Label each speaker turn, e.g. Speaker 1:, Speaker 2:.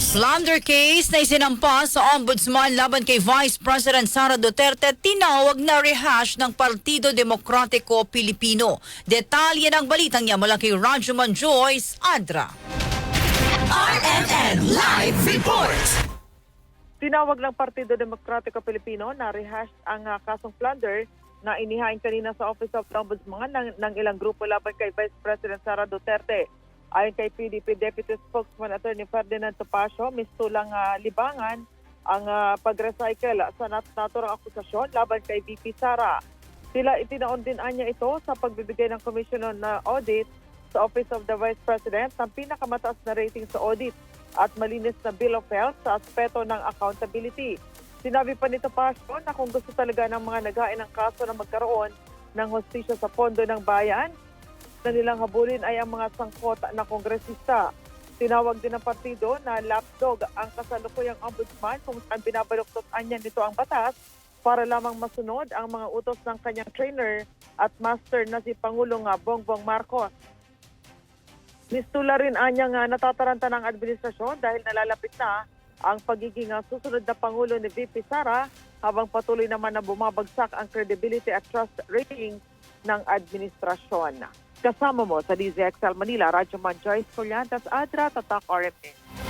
Speaker 1: Slander case na isinampa sa Ombudsman laban kay Vice President Sara Duterte tinawag na rehash ng Partido Demokratiko Pilipino. Detalye ng balitang niya mula kay Rajuman Joyce Adra.
Speaker 2: RMN Live Report!
Speaker 3: Tinawag ng Partido Demokratiko Pilipino na rehash ang ah, kasong plunder na inihain kanina sa Office of Ombudsman ng, ng ilang grupo laban kay Vice President Sara Duterte. Ayon kay PDP Deputy Spokesman Attorney Ferdinand Topacio, mistulang ah, libangan ang ah, pag-recycle sa nat- naturang akusasyon laban kay VP Sara. Sila itinaon din anya ito sa pagbibigay ng Commission on Audit sa Office of the Vice President ng pinakamataas na rating sa audit at malinis na Bill of Health sa aspeto ng accountability. Sinabi pa nito Pasco na kung gusto talaga ng mga naghain ng kaso na magkaroon ng hostisya sa pondo ng bayan, na nilang habulin ay ang mga sangkot na kongresista. Tinawag din ng partido na lapdog ang kasalukuyang ombudsman kung saan binabaluktot anya nito ang batas para lamang masunod ang mga utos ng kanyang trainer at master na si Pangulong ah, Bongbong Marcos. Nistula rin anya nga natataranta ng administrasyon dahil nalalapit na ang pagiging ah, susunod na Pangulo ni VP Sara habang patuloy naman na bumabagsak ang credibility at trust rating ng administrasyon. Kasama mo sa DZXL Manila, Radyo Man Joyce Coliantas, Adra, Tatak RMN.